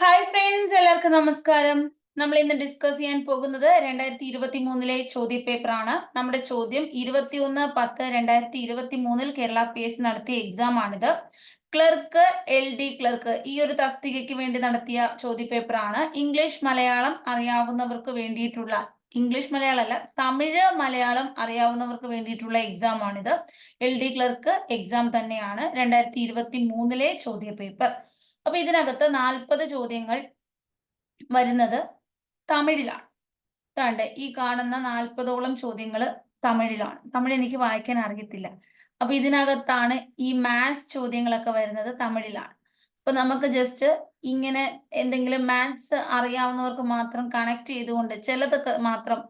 Hi friends എല്ലാവർക്കും നമസ്കാരം. നമ്മൾ ഇന്ന് ഡിസ്കസ് ചെയ്യാൻ പോകുന്നത് രണ്ടായിരത്തി ഇരുപത്തി മൂന്നിലെ ചോദ്യ പേപ്പർ ആണ് നമ്മുടെ ചോദ്യം ഇരുപത്തിയൊന്ന് പത്ത് രണ്ടായിരത്തി ഇരുപത്തി മൂന്നിൽ കേരള പി എസ് നടത്തിയ എക്സാം ആണിത്. ക്ലർക്ക് എൽ ഡി ക്ലർക്ക് ഈ ഒരു തസ്തികയ്ക്ക് വേണ്ടി നടത്തിയ ചോദ്യ പേപ്പർ ആണ് ഇംഗ്ലീഷ് മലയാളം അറിയാവുന്നവർക്ക് വേണ്ടിയിട്ടുള്ള ഇംഗ്ലീഷ് മലയാളം അല്ല തമിഴ് മലയാളം അറിയാവുന്നവർക്ക് വേണ്ടിയിട്ടുള്ള എക്സാം ആണിത്. എൽ ഡി ക്ലർക്ക് എക്സാം തന്നെയാണ് രണ്ടായിരത്തി ഇരുപത്തി മൂന്നിലെ ചോദ്യ പേപ്പർ അപ്പൊ ഇതിനകത്ത് നാൽപ്പത് ചോദ്യങ്ങൾ വരുന്നത് തമിഴിലാണ്. കണ്ട് ഈ കാണുന്ന നാൽപ്പതോളം ചോദ്യങ്ങൾ തമിഴിലാണ്. തമിഴ് എനിക്ക് വായിക്കാൻ അറിയത്തില്ല. അപ്പൊ ഇതിനകത്താണ് ഈ മാത്സ് ചോദ്യങ്ങളൊക്കെ വരുന്നത് തമിഴിലാണ്. അപ്പൊ നമുക്ക് ജസ്റ്റ് ഇങ്ങനെ എന്തെങ്കിലും മാത്സ് അറിയാവുന്നവർക്ക് മാത്രം കണക്ട് ചെയ്തുകൊണ്ട് ചിലതൊക്കെ മാത്രം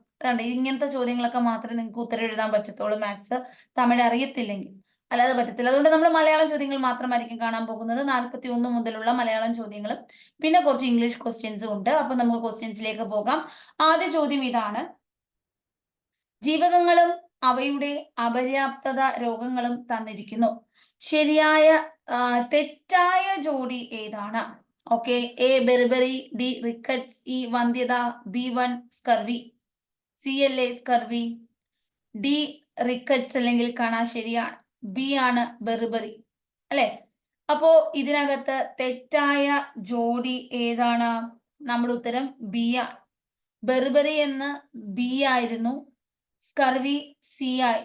ഇങ്ങനത്തെ ചോദ്യങ്ങളൊക്കെ മാത്രമേ നിങ്ങൾക്ക് ഉത്തരം എഴുതാൻ പറ്റത്തുള്ളൂ മാത്സ് തമിഴ് അറിയത്തില്ലെങ്കിൽ. അല്ലാതെ പറ്റത്തില്ല. അതുകൊണ്ട് നമ്മൾ മലയാളം ചോദ്യങ്ങൾ മാത്രമായിരിക്കും കാണാൻ പോകുന്നത്. നാൽപ്പത്തി ഒന്ന് മുതലുള്ള മലയാളം ചോദ്യങ്ങളും. പിന്നെ കുറച്ച് ഇംഗ്ലീഷ് ക്വസ്റ്റ്യൻസും ഉണ്ട്. അപ്പൊ നമുക്ക് ക്വസ്റ്റ്യൻസിലേക്ക് പോകാം. ആദ്യ ചോദ്യം ഇതാണ്. ജീവകങ്ങളും അവയുടെ അപര്യാപ്തത രോഗങ്ങളും തന്നിരിക്കുന്നു. ശരിയായ തെറ്റായ ജോഡി ഏതാണ്? Okay. A beriberi. D rickets. E വന്ധ്യത. B one scurvy. C L A scurvy. D rickets അല്ലെങ്കിൽ കണ ശരിയാണ്. ബി ആണ് ബെർബറി അല്ലെ? അപ്പോ ഇതിനകത്ത് തെറ്റായ ജോഡി ഏതാണ്? നമ്മുടെ ഉത്തരം ബി ആണ് ബെർബറി എന്ന് ബി ആയിരുന്നു. സ്കർവി സി ആയി.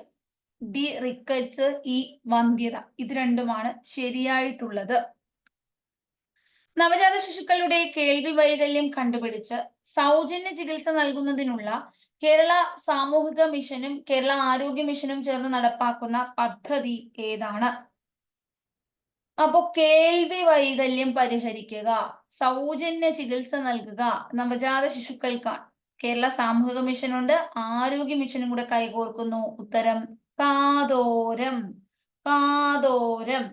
ഡി റിക്കറ്റ്സ് ഇ വന്ധ്യത ഇത് രണ്ടുമാണ് ശരിയായിട്ടുള്ളത്. നവജാത ശിശുക്കളുടെ കേൾവി വൈകല്യം കണ്ടുപിടിച്ച് സൗജന്യ ചികിത്സ നൽകുന്നതിനുള്ള കേരള സാമൂഹിക മിഷനും കേരള ആരോഗ്യ മിഷനും ചേർന്ന് നടപ്പാക്കുന്ന പദ്ധതി ഏതാണ്? അപ്പൊ കേൾവി വൈകല്യം പരിഹരിക്കുക സൗജന്യ ചികിത്സ നൽകുക നവജാത ശിശുക്കൾക്കാണ്. കേരള സാമൂഹിക മിഷനുണ്ട് ആരോഗ്യ മിഷനും കൂടെ കൈകോർക്കുന്നു. ഉത്തരം കാതോരം കാതോരം.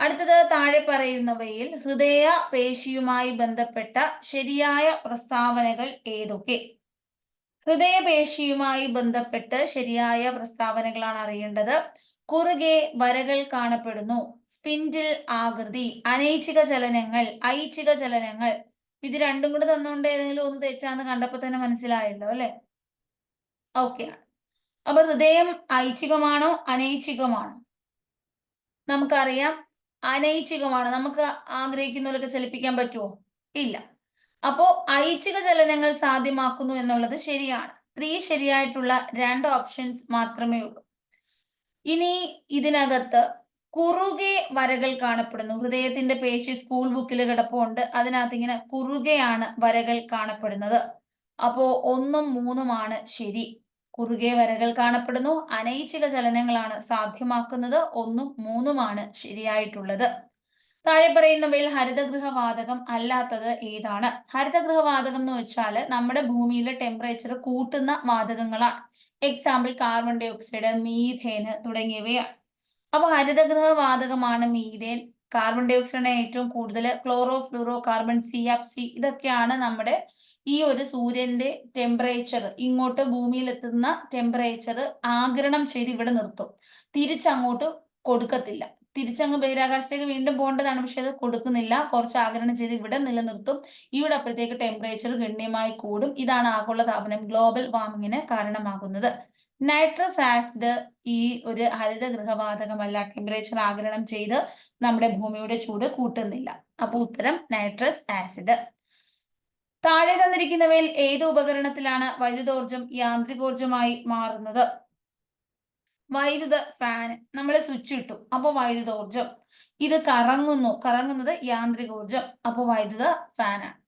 അടുത്തത് താഴെ പറയുന്നവയിൽ ഹൃദയ പേശിയുമായി ബന്ധപ്പെട്ട ശരിയായ പ്രസ്താവനകൾ ഏതൊക്കെ? ഹൃദയപേശിയുമായി ബന്ധപ്പെട്ട് ശരിയായ പ്രസ്താവനകളാണ് അറിയേണ്ടത്. കുറുകെ വരകൾ കാണപ്പെടുന്നു. സ്പിൻഡിൽ ആകൃതി അനൈച്ഛിക ചലനങ്ങൾ ഐച്ഛിക ചലനങ്ങൾ. ഇത് രണ്ടും കൂടെ തന്നുകൊണ്ട് ഏതെങ്കിലും ഒന്ന് തെറ്റാന്ന് കണ്ടപ്പോ തന്നെ മനസ്സിലായല്ലോ അല്ലെ? ഓക്കെ. അപ്പൊ ഹൃദയം ഐച്ഛികമാണോ അനൈച്ഛികമാണോ? നമുക്കറിയാം അനൈച്ഛികമാണ്. നമുക്ക് ആഗ്രഹിക്കുന്നവരൊക്കെ ചലിപ്പിക്കാൻ പറ്റുമോ ഇല്ല. അപ്പോ ഐച്ഛിക ചലനങ്ങൾ സാധ്യമാക്കുന്നു എന്നുള്ളത് ശരിയാണ്. ത്രീ ശരിയായിട്ടുള്ള രണ്ട് ഓപ്ഷൻസ് മാത്രമേ ഉള്ളൂ. ഇനി ഇതിനകത്ത് കുറുകെ വരകൾ കാണപ്പെടുന്നു. ഹൃദയത്തിന്റെ പേശി സ്കൂൾ ബുക്കിൽ കിടപ്പുണ്ട്. അതിനകത്ത് ഇങ്ങനെ കുറുകെയാണ് വരകൾ കാണപ്പെടുന്നത്. അപ്പോ ഒന്നും മൂന്നുമാണ് ശരി. കുറുകെ വരകൾ കാണപ്പെടുന്നു. അനൈച്ഛിക ചലനങ്ങളാണ് സാധ്യമാക്കുന്നത്. ഒന്നും മൂന്നുമാണ് ശരിയായിട്ടുള്ളത്. താഴെ പറയുന്നവയിൽ ഹരിതഗൃഹവാതകം അല്ലാത്തത് ഏതാണ്? ഹരിതഗൃഹവാതകം എന്ന് വെച്ചാൽ നമ്മുടെ ഭൂമിയിലെ ടെമ്പറേച്ചർ കൂട്ടുന്ന വാതകങ്ങളാണ്. എക്സാമ്പിൾ കാർബൺ ഡൈ ഓക്സൈഡ് മീഥേന് തുടങ്ങിയവയാണ്. അപ്പൊ ഹരിതഗൃഹവാതകമാണ് മീഥേൻ. കാർബൺ ഡൈ ഓക്സൈഡിനെ ഏറ്റവും കൂടുതൽ chlorofluorocarbon C F C ഇതൊക്കെയാണ് നമ്മുടെ ഈ ഒരു സൂര്യന്റെ ടെമ്പറേച്ചർ ഇങ്ങോട്ട് ഭൂമിയിൽ എത്തുന്ന ടെമ്പറേച്ചർ ആഗിരണം ചെയ്ത് ഇവിടെ നിർത്തും. തിരിച്ചങ്ങോട്ട് കൊടുക്കത്തില്ല. തിരിച്ചങ്ങ് ബഹിരാകാശത്തേക്ക് വീണ്ടും പോകേണ്ടതാണ്. പക്ഷെ അത് കൊടുക്കുന്നില്ല. കുറച്ച് ആഗിരണം ചെയ്ത് ഇവിടെ നിലനിർത്തും. ഇവിടെ അപ്പോഴത്തേക്ക് ടെമ്പറേച്ചർ ഗണ്യമായി കൂടും. ഇതാണ് ആഗോള താപനം. ഗ്ലോബൽ വാർമിങ്ങിന് കാരണമാകുന്നത്. നൈട്രസ് ആസിഡ് ഈ ഒരു ഹരിത ഗൃഹവാതകമല്ല. ടെമ്പറേച്ചർ ആഗിരണം ചെയ്ത് നമ്മുടെ ഭൂമിയുടെ ചൂട് കൂട്ടുന്നില്ല. അപ്പൊ ഉത്തരം നൈട്രസ് ആസിഡ് താഴെ തന്നിരിക്കുന്നവയിൽ ഏത് ഉപകരണത്തിലാണ് വൈദ്യുതോർജം യാന്ത്രികോർജമായി മാറുന്നത്? വൈദ്യുത ഫാൻ നമ്മൾ സ്വിച്ച് ഇട്ടു അപ്പൊ വൈദ്യുതോർജം ഇത് കറങ്ങുന്നു. കറങ്ങുന്നത് യാന്ത്രികോർജം അപ്പൊ വൈദ്യുത ഫാനാണ്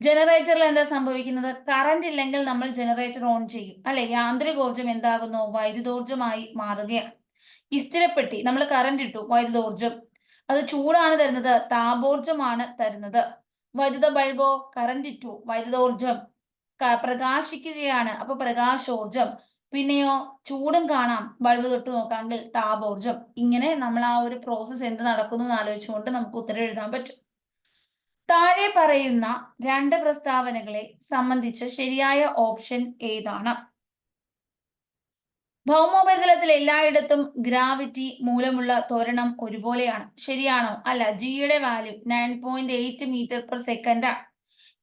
ജനറേറ്ററിൽ എന്താ സംഭവിക്കുന്നത്? കറണ്ട് ഇല്ലെങ്കിൽ നമ്മൾ ജനറേറ്റർ ഓൺ ചെയ്യും. അല്ലെ? യാന്ത്രികോർജം എന്താകുന്നു? വൈദ്യുതോർജമായി മാറുകയാണ്. ഇസ്തിരപ്പെട്ടി നമ്മൾ കറണ്ട് ഇട്ടു. വൈദ്യുതോർജം അത് ചൂടാണ് തരുന്നത്. താപോർജമാണ് തരുന്നത്. വൈദ്യുത ബൾബോ? കറണ്ട് ഇട്ടു. വൈദ്യുതോർജം പ്രകാശിക്കുകയാണ്. അപ്പൊ പ്രകാശോർജം പിന്നെയോ ചൂടും കാണാം ബൾബ് തൊട്ട് നോക്കാമെങ്കിൽ താപോർജം ഇങ്ങനെ നമ്മൾ ആ ഒരു പ്രോസസ്സ് എന്ത് നടക്കുന്നു എന്ന് ആലോചിച്ചുകൊണ്ട് നമുക്ക് ഉത്തരം എഴുതാൻ പറ്റും. താഴെ പറയുന്ന രണ്ട് പ്രസ്താവനകളെ സംബന്ധിച്ച് ശരിയായ ഓപ്ഷൻ ഏതാണ്? ഭൗമോപരിതലത്തിൽ എല്ലായിടത്തും ഗ്രാവിറ്റി മൂലമുള്ള തോരണം ഒരുപോലെയാണ്. ശരിയാണോ? അല്ല ജിയുടെ value nine point eight metre per second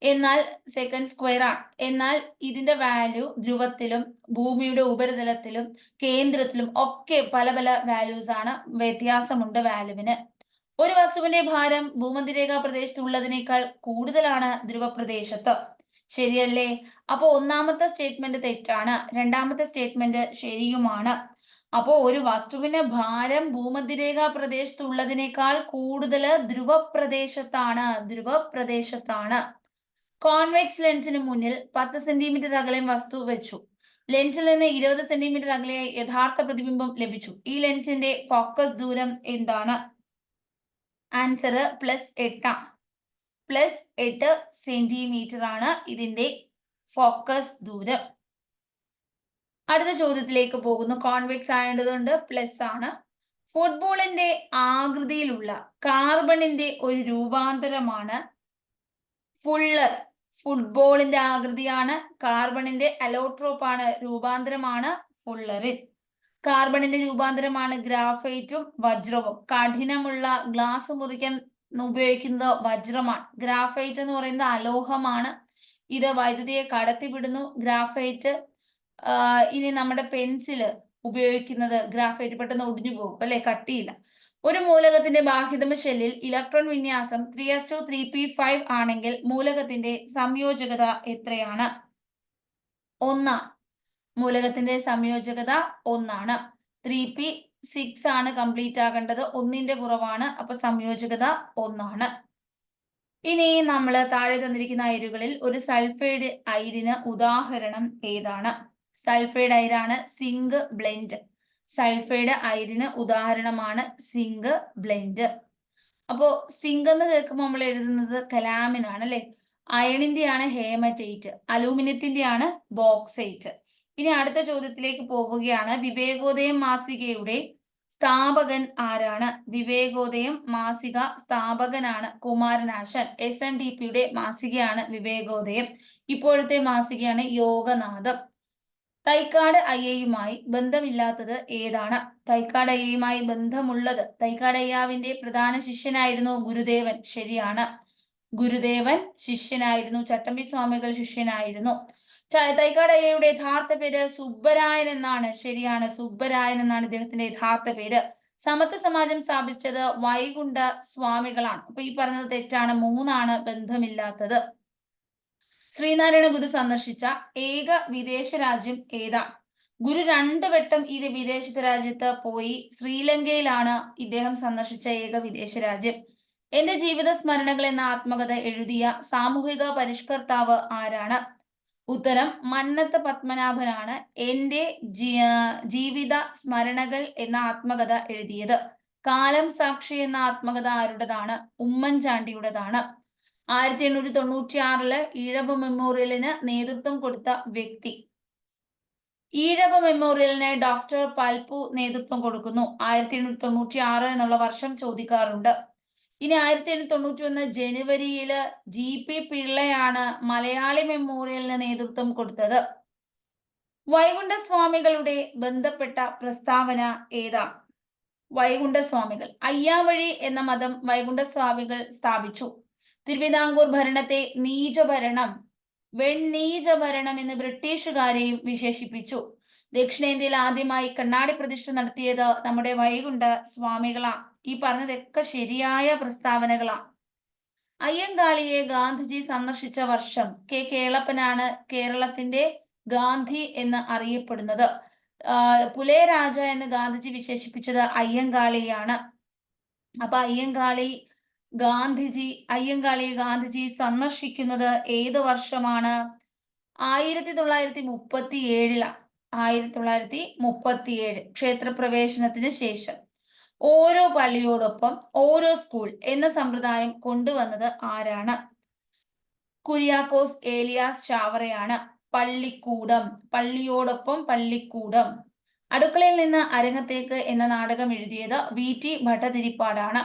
എന്നാൽ സെക്കൻഡ് സ്ക്വയർ ആണ്. എന്നാൽ ഇതിന്റെ വാല്യൂ ധ്രുവത്തിലും ഭൂമിയുടെ ഉപരിതലത്തിലും കേന്ദ്രത്തിലും ഒക്കെ പല പല വാല്യൂസ് ആണ്. വ്യത്യാസമുണ്ട് വാല്യൂവിന് ഒരു വസ്തുവിന്റെ ഭാരം ഭൂമധ്യരേഖാ പ്രദേശത്തുള്ളതിനേക്കാൾ കൂടുതലാണ് ധ്രുവപ്രദേശത്ത്. ശരിയല്ലേ? അപ്പൊ ഒന്നാമത്തെ സ്റ്റേറ്റ്മെന്റ് തെറ്റാണ്. രണ്ടാമത്തെ സ്റ്റേറ്റ്മെന്റ് ശരിയുമാണ്. അപ്പോ ഒരു വസ്തുവിന്റെ ഭാരം ഭൂമധ്യരേഖാ പ്രദേശത്തുള്ളതിനേക്കാൾ കൂടുതൽ ധ്രുവപ്രദേശത്താണ്. ധ്രുവപ്രദേശത്താണ്. കോൺവെക്സ് ലെൻസിന് മുന്നിൽ പത്ത് സെന്റിമീറ്റർ അകലെ വസ്തു വെച്ചു. ലെൻസിൽ നിന്ന് ഇരുപത് സെന്റിമീറ്റർ അകലെ യഥാർത്ഥ പ്രതിബിംബം ലഭിച്ചു. ഈ ലെൻസിന്റെ ഫോക്കസ് ദൂരം എന്താണ്? ആൻസർ പ്ലസ് എട്ടാണ് പ്ലസ് എട്ട് സെന്റിമീറ്റർ ആണ് ഇതിന്റെ ഫോക്കസ് ദൂരം. അടുത്ത ചോദ്യത്തിലേക്ക് പോകുന്നു. കോൺവെക്സ് ആയതുകൊണ്ട് പ്ലസ് ആണ്. ഫുട്ബോളിന്റെ ആകൃതിയിലുള്ള കാർബണിന്റെ ഒരു രൂപാന്തരമാണ് ഫുള്ളർ. ഫുട്ബോളിന്റെ ആകൃതിയാണ് കാർബണിന്റെ അലോട്രോപ്പ് ആണ് രൂപാന്തരമാണ് ഫുള്ളറിൻ കാർബണിന്റെ രൂപാന്തരമാണ് ഗ്രാഫൈറ്റും വജ്രവും. കഠിനമുള്ള ഗ്ലാസ് മുറിക്കാൻ ഉപയോഗിക്കുന്നത് വജ്രമാണ്. ഗ്രാഫൈറ്റ് എന്ന് പറയുന്നത് അലോഹമാണ്. ഇത് വൈദ്യുതിയെ കടത്തിവിടുന്നു. ഗ്രാഫൈറ്റ് ഇനി നമ്മുടെ പെൻസിൽ ഉപയോഗിക്കുന്നത്. ഗ്രാഫൈറ്റ് പെട്ടെന്ന് ഒടിഞ്ഞു പോകും. അല്ലെ? കട്ടിയില്ല. ഒരു മൂലകത്തിന്റെ ബാഹ്യതമ ഷെല്ലിൽ ഇലക്ട്രോൺ വിന്യാസം three S two three P five ആണെങ്കിൽ മൂലകത്തിന്റെ സംയോജകത എത്രയാണ്? ഒന്നാണ് മൂലകത്തിന്റെ സംയോജകത ഒന്നാണ്. ത്രീ പി സിക്സ് ആണ് കംപ്ലീറ്റ് ആകേണ്ടത്. ഒന്നിന്റെ കുറവാണ്. അപ്പൊ സംയോജകത ഒന്നാണ്. ഇനി നമ്മൾ താഴെ തന്നിരിക്കുന്ന അയിരുകളിൽ ഒരു സൾഫൈഡ് അയിരിന് ഉദാഹരണം ഏതാണ്? സൾഫൈഡ് അയിരാണ് സിങ്ക് ബ്ലെൻഡ്. സൾഫൈഡ് അയിരിന് ഉദാഹരണമാണ് സിങ്ക് ബ്ലെൻഡ്. അപ്പോ സിങ്ക് എന്ന് കേൾക്കുമ്പോൾ നമ്മൾ എഴുതുന്നത് കലാമിനാണ് അല്ലെ? അയണിന്റെ ആണ് ഹേമറ്റൈറ്റ് അലൂമിനിയത്തിന്റെ ആണ് ബോക്സൈറ്റ്. ഇനി അടുത്ത ചോദ്യത്തിലേക്ക് പോവുകയാണ്. വിവേകോദയം മാസികയുടെ സ്ഥാപകൻ ആരാണ്? വിവേകോദയം മാസിക സ്ഥാപകനാണ് കുമാരനാശൻ. എസ് എൻ ഡി പിയുടെ മാസികയാണ് വിവേകോദയം. ഇപ്പോഴത്തെ മാസികയാണ് യോഗനാഥം. തൈക്കാട് അയ്യയുമായി ബന്ധമില്ലാത്തത് ഏതാണ്? തൈക്കാട് അയ്യയുമായി ബന്ധമുള്ളത് തൈക്കാട് അയ്യാവിന്റെ പ്രധാന ശിഷ്യനായിരുന്നു ഗുരുദേവൻ. ശരിയാണ്. ഗുരുദേവൻ ശിഷ്യനായിരുന്നു. ചട്ടമ്പി സ്വാമികൾ ശിഷ്യനായിരുന്നു. തൈക്കാട് അയ്യയുടെ യഥാർത്ഥ പേര് സുബ്ബരായൻ എന്നാണ്. ശരിയാണ്. സുബ്ബരായൻ എന്നാണ് ഇദ്ദേഹത്തിന്റെ യഥാർത്ഥ പേര്. സമത്വ സമാജം സ്ഥാപിച്ചത് വൈകുണ്ഠ സ്വാമികളാണ്. അപ്പൊ ഈ പറഞ്ഞത് തെറ്റാണ്. മൂന്നാണ് ബന്ധമില്ലാത്തത്. ശ്രീനാരായണ ഗുരു സന്ദർശിച്ച ഏക വിദേശ രാജ്യം ഏതാ? ഗുരു രണ്ട് വട്ടം ഈ വിദേശത്തെ രാജ്യത്ത് പോയി ശ്രീലങ്കയിലാണ് ഇദ്ദേഹം സന്ദർശിച്ച ഏക വിദേശ രാജ്യം. എന്റെ ജീവിത സ്മരണകൾ എന്ന ആത്മകഥ എഴുതിയ സാമൂഹിക പരിഷ്കർത്താവ് ആരാണ്? ഉത്തരം മന്നത്ത് പത്മനാഭനാണ് എന്റെ ജീവിത സ്മരണകൾ എന്ന ആത്മകഥ എഴുതിയത്. കാലം സാക്ഷി എന്ന ആത്മകഥ ആരുടേതാണ്? ഉമ്മൻചാണ്ടിയുടേതാണ്. ആയിരത്തി എണ്ണൂറ്റി തൊണ്ണൂറ്റി ആറിൽ ഈഴവ മെമ്മോറിയലിന് നേതൃത്വം കൊടുത്ത വ്യക്തി. ഈഴവ മെമ്മോറിയലിന് ഡോക്ടർ പൽപു നേതൃത്വം കൊടുക്കുന്നു. ആയിരത്തി എണ്ണൂറ്റി തൊണ്ണൂറ്റി ആറ് എന്നുള്ള വർഷം ചോദിക്കാറുണ്ട്. ഇനി ആയിരത്തി എണ്ണൂറ്റി തൊണ്ണൂറ്റി ഒന്ന് ജനുവരിയിൽ ജി പി പിള്ളയാണ് മലയാളി മെമ്മോറിയലിന് നേതൃത്വം കൊടുത്തത്. വൈകുണ്ഠസ്വാമികളുടെ ബന്ധപ്പെട്ട പ്രസ്താവന ഏതാ? വൈകുണ്ഠസ്വാമികൾ. അയ്യാവഴി എന്ന മതം വൈകുണ്ഠസ്വാമികൾ സ്ഥാപിച്ചു. തിരുവിതാംകൂർ ഭരണത്തെ നീചഭരണം വെണ്ണീചഭരണം എന്ന് ബ്രിട്ടീഷുകാരെയും വിശേഷിപ്പിച്ചു. ദക്ഷിണേന്ത്യയിൽ ആദ്യമായി കണ്ണാടി പ്രതിഷ്ഠ നടത്തിയത് നമ്മുടെ വൈകുണ്ഠ സ്വാമികളാണ്. ഈ പറഞ്ഞതൊക്കെ ശരിയായ പ്രസ്താവനകളാ അയ്യങ്കാളിയെ ഗാന്ധിജി സന്ദർശിച്ച വർഷം കെ കേളപ്പനാണ് കേരളത്തിന്റെ ഗാന്ധി എന്ന് അറിയപ്പെടുന്നത്. പുലയരാജ എന്ന് ഗാന്ധിജി വിശേഷിപ്പിച്ചത് അയ്യങ്കാളിയാണ്. അപ്പൊ അയ്യങ്കാളി ഗാന്ധിജി അയ്യങ്കാളിയെ ഗാന്ധിജി സന്ദർശിക്കുന്നത് ഏത് വർഷമാണ്? ആയിരത്തി തൊള്ളായിരത്തി മുപ്പത്തി ഏഴിലാണ് ആയിരത്തി തൊള്ളായിരത്തി മുപ്പത്തി ഏഴ് ക്ഷേത്രപ്രവേശനത്തിന് ശേഷം ഓരോ പള്ളിയോടൊപ്പം ഓരോ സ്കൂൾ എന്ന സമ്പ്രദായം കൊണ്ടുവന്നത് ആരാണ്? കുര്യാക്കോസ് ഏലിയാസ് ചാവറയാണ്. പള്ളിക്കൂടം പള്ളിയോടൊപ്പം പള്ളിക്കൂടം. അടുക്കളയിൽ നിന്ന് അരങ്ങത്തേക്ക് എന്ന നാടകം എഴുതിയത് വി ടി ഭട്ടതിരിപ്പാടാണ്.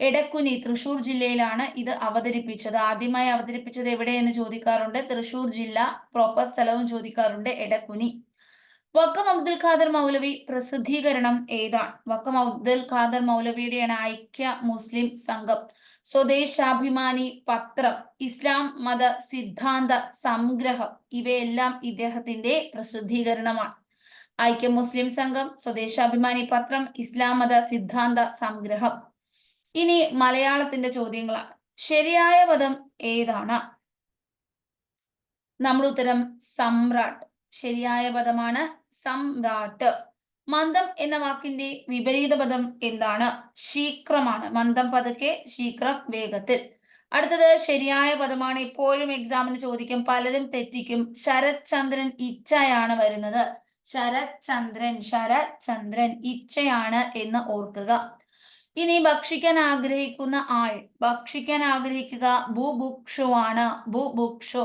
എടക്കുനി തൃശൂർ ജില്ലയിലാണ് ഇത് അവതരിപ്പിച്ചത്. ആദ്യമായി അവതരിപ്പിച്ചത് എവിടെയെന്ന് ചോദിക്കാറുണ്ട്? തൃശൂർ ജില്ല പ്രോപ്പർ സ്ഥലവും ചോദിക്കാറുണ്ട് എടക്കുനി വക്കം അബ്ദുൽ ഖാദർ മൗലവി പ്രസിദ്ധീകരണം ഏതാണ്? വക്കം അബ്ദുൽ ഖാദർ മൗലവിയുടെയാണ് ഐക്യ മുസ്ലിം സംഘം. സ്വദേശാഭിമാനി പത്രം ഇസ്ലാം മത സിദ്ധാന്ത സംഗ്രഹം ഇവയെല്ലാം ഇദ്ദേഹത്തിന്റെ പ്രസിദ്ധീകരണമാണ്. ഐക്യ മുസ്ലിം സംഘം സ്വദേശാഭിമാനി പത്രം ഇസ്ലാം മത സിദ്ധാന്ത സംഗ്രഹം. ഇനി മലയാളത്തിന്റെ ചോദ്യങ്ങളാണ് ശരിയായ പദം ഏതാണ്? നമ്മുടെ ഉത്തരം സമ്രാട്ട്. ശരിയായ പദമാണ് സമ്രാട്ട്. മന്ദം എന്ന വാക്കിന്റെ വിപരീത പദം എന്താണ്? ശീക്രമാണ്. മന്ദം പതുക്കെ ശീക്രം വേഗത്തിൽ. അടുത്തത് ശരിയായ പദമാണ്. ഇപ്പോഴും എക്സാമിന് ചോദിക്കും. പലരും തെറ്റിക്കും. ശരത് ചന്ദ്രൻ വരുന്നത്. ശരത് ചന്ദ്രൻ ശരത് ചന്ദ്രൻ എന്ന് ഓർക്കുക. ഇനി ഭക്ഷിക്കാൻ ആഗ്രഹിക്കുന്ന ആൾ ഭക്ഷിക്കാൻ ആഗ്രഹിക്കുക ഭൂഭുക്ഷുവാണ് ഭൂഭുക്ഷു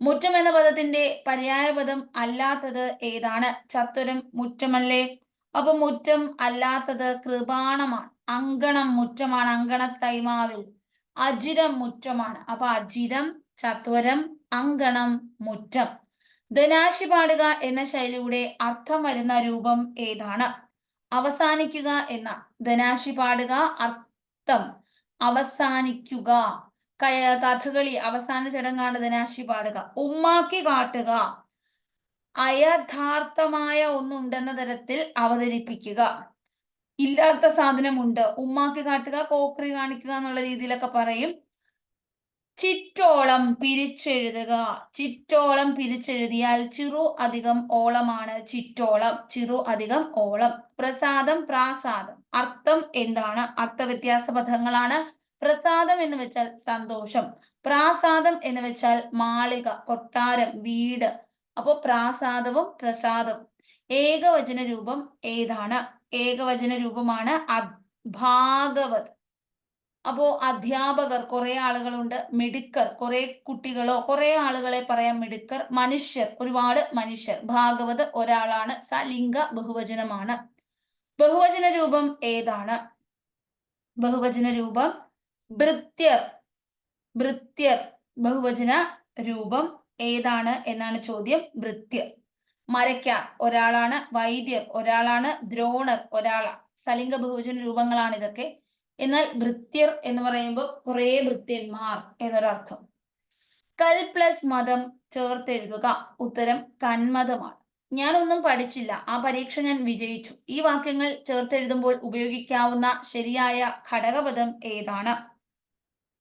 മുറ്റം എന്ന പദത്തിന്റെ പര്യായ പദം അല്ലാത്തത് ഏതാണ്? ചത്തുരം മുറ്റമല്ലേ? അപ്പൊ മുറ്റം അല്ലാത്തത് കൃപാണമാണ്. അങ്കണം മുറ്റമാണ് അങ്കണ തൈമാവിൽ അജിരം മുറ്റമാണ്. അപ്പൊ അജിരം ചത്വരം അങ്കണം മുറ്റം. ധനാശി പാടുക എന്ന ശൈലിയുടെ അർത്ഥം വരുന്ന രൂപം ഏതാണ്? അവസാനിക്കുക എന്ന ധനാശി പാടുക അർത്ഥം അവസാനിക്കുക. കഥകളി അവസാന ചടങ്ങാണ് ധനാശി പാടുക. ഉമ്മാക്കി കാട്ടുക. അയഥാർത്ഥമായ ഒന്നുണ്ടെന്ന തരത്തിൽ അവതരിപ്പിക്കുക. ഇല്ലാത്ത സാധനമുണ്ട്. ഉമ്മാക്കി കാട്ടുക കോക്രി കാണിക്കുക എന്നുള്ള രീതിയിലൊക്കെ പറയും. ചിറ്റോളം പിരിച്ചെഴുതുക. ചിറ്റോളം പിരിച്ചെഴുതിയാൽ ചിറു അധികം ഓളമാണ്. ചിറ്റോളം ചിറു അധികം ഓളം. പ്രസാദം പ്രാസാദം. അർത്ഥം എന്താണ്? അർത്ഥവ്യത്യാസ പദങ്ങളാണ്. പ്രസാദം എന്ന് വെച്ചാൽ സന്തോഷം. പ്രാസാദം എന്ന് വെച്ചാൽ മാളിക കൊട്ടാരം വീട്. അപ്പോ പ്രാസാദവും പ്രസാദവും. ഏകവചന രൂപം ഏതാണ്? ഏകവചന രൂപമാണ് ഭാഗവത് അപ്പോ അധ്യാപകർ കുറെ ആളുകളുണ്ട്. മിടുക്കർ കുറെ കുട്ടികളോ കുറെ ആളുകളെ പറയാം മിടുക്കർ മനുഷ്യർ ഒരുപാട് മനുഷ്യർ. ഭാഗവത് ഒരാളാണ്. സലിംഗ ബഹുവചനമാണ്. ബഹുവചന രൂപം ഏതാണ്? ബഹുവചന രൂപം ഭൃത്യർ ഭൃത്യർ ബഹുവചന രൂപം ഏതാണ് എന്നാണ് ചോദ്യം. ഭൃത്യർ. മരയ്ക്കാർ ഒരാളാണ്. വൈദ്യർ ഒരാളാണ്. ദ്രോണർ ഒരാളാണ് സലിംഗ ബഹുവചന രൂപങ്ങളാണ് ഇതൊക്കെ എന്നാൽ ഭൃത്യർ എന്ന് പറയുമ്പോൾ കുറേ ഭൃത്യന്മാർ എന്നൊരർത്ഥം. കൽ പ്ലസ് മതം ചേർത്തെഴുതുക ഉത്തരം കന്മതമാണ് ഞാനൊന്നും പഠിച്ചില്ല. ആ പരീക്ഷ ഞാൻ വിജയിച്ചു. ഈ വാക്യങ്ങൾ ചേർത്തെഴുതുമ്പോൾ ഉപയോഗിക്കാവുന്ന ശരിയായ ഘടകപദം ഏതാണ്?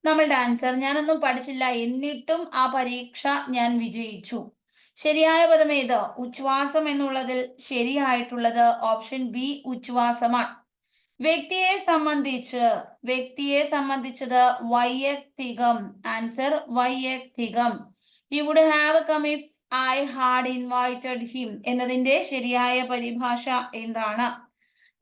നമ്മളുടെ ആൻസർ ഞാനൊന്നും പഠിച്ചില്ല. എന്നിട്ടും ആ പരീക്ഷ ഞാൻ വിജയിച്ചു. ശരിയായ പദം ഏത്? ഉച്ഛ്വാസം എന്നുള്ളതിൽ ശരിയായിട്ടുള്ളത് ഓപ്ഷൻ ബി ഉച്ഛ്വാസമാണ്. വ്യക്തിയെ സംബന്ധിച്ച് വ്യക്തിയെ സംബന്ധിച്ചത് വൈയക്തികം. Answer വൈയക്തികം. You would have come if I had invited him എന്നതിന്റെ ശരിയായ പരിഭാഷ എന്താണ്?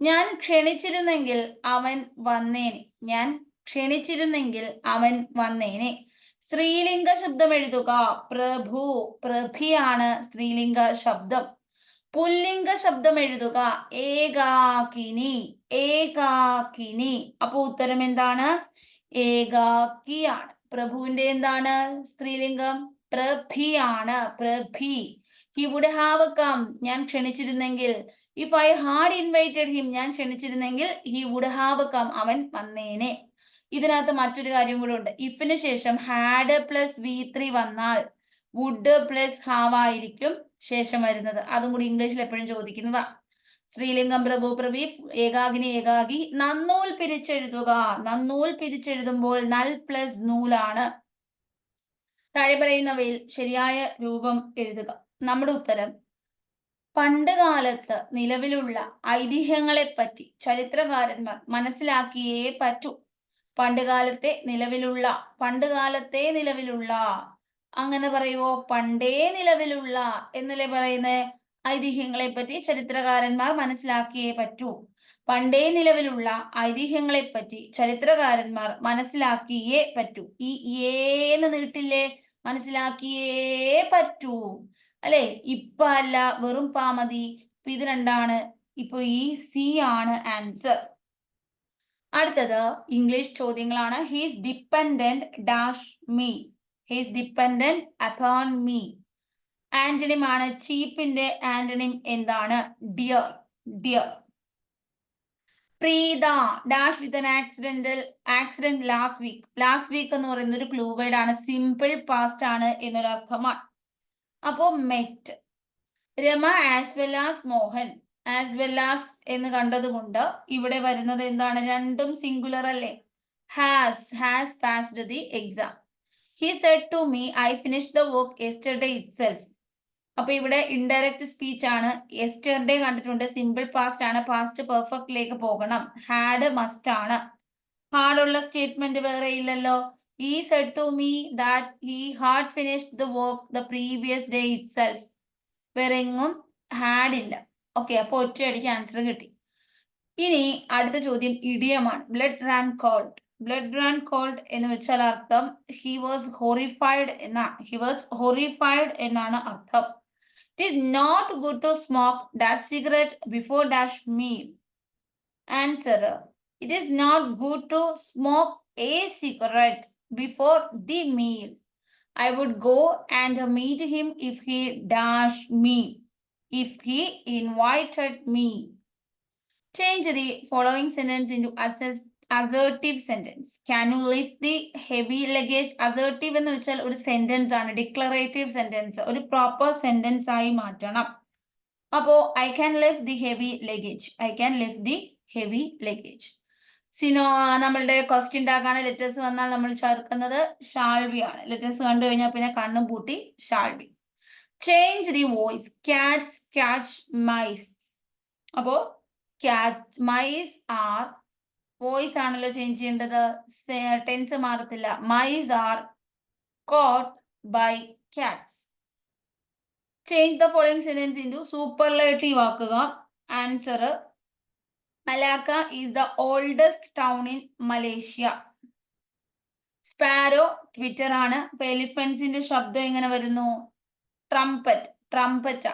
ഞാൻ ക്ഷണിച്ചിരുന്നെങ്കിൽ അവൻ വന്നേനെ. ഞാൻ ക്ഷണിച്ചിരുന്നെങ്കിൽ അവൻ വന്നേനെ. സ്ത്രീലിംഗ ശബ്ദം എഴുതുക. പ്രഭു പ്രഭിയാണ് സ്ത്രീലിംഗ ശബ്ദം. പുല്ലിംഗ ശബ്ദം എഴുതുക ഏകാകിനി. ഏകാകിനി. അപ്പൊ ഉത്തരം എന്താണ്? ഏകാക്കിയാണ് പ്രഭുവിന്റെ എന്താണ്? സ്ത്രീലിംഗം. പ്രഭിയാണ്. പ്രഭി. ഹി വുഡ് ഹാവ് കം ഞാൻ ക്ഷണിച്ചിരുന്നെങ്കിൽ. If I had invited him ഞാൻ ക്ഷണിച്ചിരുന്നെങ്കിൽ ഹി വുഡ് ഹാവ് കം അവൻ വന്നേനെ. ഇതിനകത്ത് മറ്റൊരു കാര്യം കൂടെ ഉണ്ട്. ഇഫിന് ശേഷം ഹാഡ് പ്ലസ് വി ത്രീ വന്നാൽ വുഡ് പ്ലസ് ഹാവ് ആയിരിക്കും ശേഷം വരുന്നത്. അതും കൂടി ഇംഗ്ലീഷിൽ എപ്പോഴും ചോദിക്കുന്നതാ. ശ്രീലിംഗം പ്രഭു പ്രവി ഏകാഗിനി ഏകാഗി നന്നൂൽ പിരിച്ചെഴുതുക. നന്നൂൽ പിരിച്ചെഴുതുമ്പോൾ നൽ പ്ലസ് നൂലാണ് താഴെ പറയുന്നവയിൽ ശരിയായ രൂപം എഴുതുക. നമ്മുടെ ഉത്തരം പണ്ട് കാലത്ത് നിലവിലുള്ള ഐതിഹ്യങ്ങളെ പറ്റി ചരിത്രകാരന്മാർ മനസ്സിലാക്കിയേ പറ്റൂ. പണ്ടുകാലത്തെ നിലവിലുള്ള പണ്ടുകാലത്തെ നിലവിലുള്ള അങ്ങനെ പറയുവോ? പണ്ടേ നിലവിലുള്ള എന്നല്ലേ പറയുന്നത് ഐതിഹ്യങ്ങളെ പറ്റി ചരിത്രകാരന്മാർ മനസ്സിലാക്കിയേ പറ്റൂ. പണ്ടേ നിലവിലുള്ള ഐതിഹ്യങ്ങളെ പറ്റി ചരിത്രകാരന്മാർ മനസ്സിലാക്കിയേ പറ്റൂ. ഈ ഏന്ന് നീട്ടില്ലേ? മനസ്സിലാക്കിയേ പറ്റൂ. അല്ലെ? ഇപ്പ അല്ല വെറും പാമതി ഇത് രണ്ടാണ്. ഇപ്പൊ ഈ സി ആണ് ആൻസർ. അടുത്തത് ഇംഗ്ലീഷ് ചോദ്യങ്ങളാണ്. He's dependent dash me he's dependent upon me antonym ആണ്. ചീപ്പിന്റെ ആന്റണിം എന്താണ്? Dear dear Preetha. Dash with an accidental accident last week last week എന്ന് പറയുന്ന ഒരു ക്ലൂ വേർഡ് ആണ്. സിമ്പിൾ പാസ്റ്റ് ആണ് എന്നൊരു അർത്ഥമാണ് അപ്പോ met Rama as well as Mohan. As well as എന്ന് കണ്ടതുകൊണ്ട് ഇവിടെ വരുന്നത് എന്താണ്? രണ്ടും സിംഗുലർ അല്ലേ? Has has passed the exam he said to me I finish the work yesterday itself അപ്പൊ ഇവിടെ ഇൻഡയറക്റ്റ് സ്പീച്ച് ആണ്. എസ്റ്റർഡേ കണ്ടിട്ടുണ്ട്. സിമ്പിൾ പാസ്റ്റ് ആണ്. പാസ്റ്റ് പെർഫെക്റ്റിലേക്ക് പോകണം. ഹാഡ് മസ്റ്റ് ആണ്. ഹാർഡുള്ള സ്റ്റേറ്റ്മെന്റ് വേറെ ഇല്ലല്ലോ. ഈ said to me that he had finish the work the previous day itself വേറെ എങ്ങും ഹാഡ് ഇല്ല. ഓക്കെ അപ്പൊ ഒറ്റയടിക്ക് ആൻസർ കിട്ടി. ഇനി അടുത്ത ചോദ്യം ഇഡിയമാണ് blood ran cold blood ran called എന്ന് വെച്ചാൽ അർത്ഥം ഹി വാസ് ഹോറിഫൈഡ് എന്നാണ് ഹി വാസ് ഹോറിഫൈഡ് എന്നാണ് അർത്ഥം it is not good to smoke dash cigarette before dash meal answer it is not good to smoke a cigarette before the meal I would go and meet him if he dashed me, if he invited me. Change the following sentence into assess- assertive sentence can you lift the heavy luggage assertive എന്ന് വെച്ചാൽ ഒരു sentence ആണ്. Declarative sentence ഒരു proper sentence ആയി മാറ്റണം. അപ്പോ I can lift the heavy luggage I can lift the heavy luggage സിനോ നമ്മളുടെ ക്വസ്റ്റ്യൻ ടാഗാണ് ലെറ്റേഴ്സ് വന്നാൽ നമ്മൾ ചേർക്കുന്നത് ഷാൾവി ആണ്. ലെറ്റേഴ്സ് കണ്ടു കഴിഞ്ഞാൽ പിന്നെ കണ്ണും പൂട്ടി ഷാൾവി change the voice catch catch mice അപ്പോ ക്യാച്ച് മൈസ് ആർ വോയിസ് ആണല്ലോ ചേഞ്ച് ചെയ്യേണ്ടത്. ടെൻസ് മാറത്തില്ല. Mice are caught by cats change the following sentence into superlative ആക്കുക. Answer Malacca is the oldest town in Malaysia sparrow twitter ആണ്. അപ്പൊ എലിഫൻസിന്റെ ശബ്ദം എങ്ങനെ വരുന്നു? Trumpet trumpet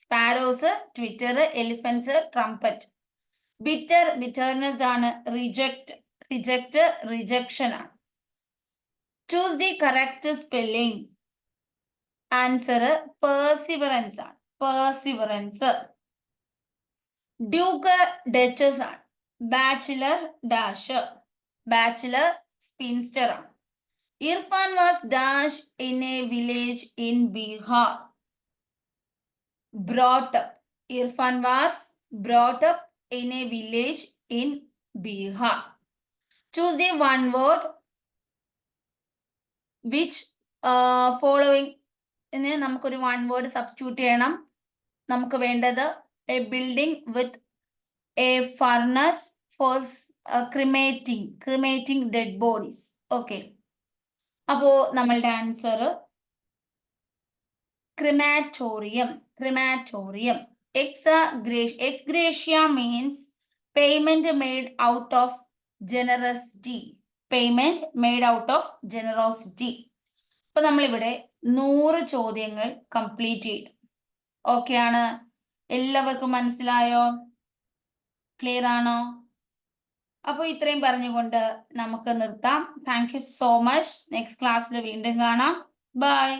sparrows twitter elephants trumpet bitter bitterness ആണ് റിജക്ട് റിജക്ട് റിജക്ഷൻ ആണ് choose the correct spelling answer perseverance ആണ് പേഴ്സിവറൻസ് ഡ്യൂക്ക് ഡച്ചസ് ആണ് ബാച്ചിലർ ഡാഷ് ബാച്ചിലർ സ്പിൻസ്റ്റർ ആണ് Irfan was dash in a village in Bihar brought up Irfan was brought up in a village in Bihar choose the one word which following നമുക്കൊരു one word substitute ചെയ്യണം. നമുക്ക് വേണ്ടത് a building with a furnace for cremating cremating dead bodies okay അപ്പോ നമ്മളുടെ answer crematorium crematorium ex gratia ex gratia means payment made out of generosity. Payment made out of generosity അപ്പൊ നമ്മളിവിടെ നൂറ് ചോദ്യങ്ങൾ complete ചെയ്തു. ഓക്കെ ആണ്. എല്ലാവർക്കും മനസ്സിലായോ? ക്ലിയർ ആണോ? അപ്പോൾ ഇത്രയും പറഞ്ഞുകൊണ്ട് നമുക്ക് നിർത്താം. Thank you so much next ക്ലാസ്സിൽ വീണ്ടും കാണാം. ബൈ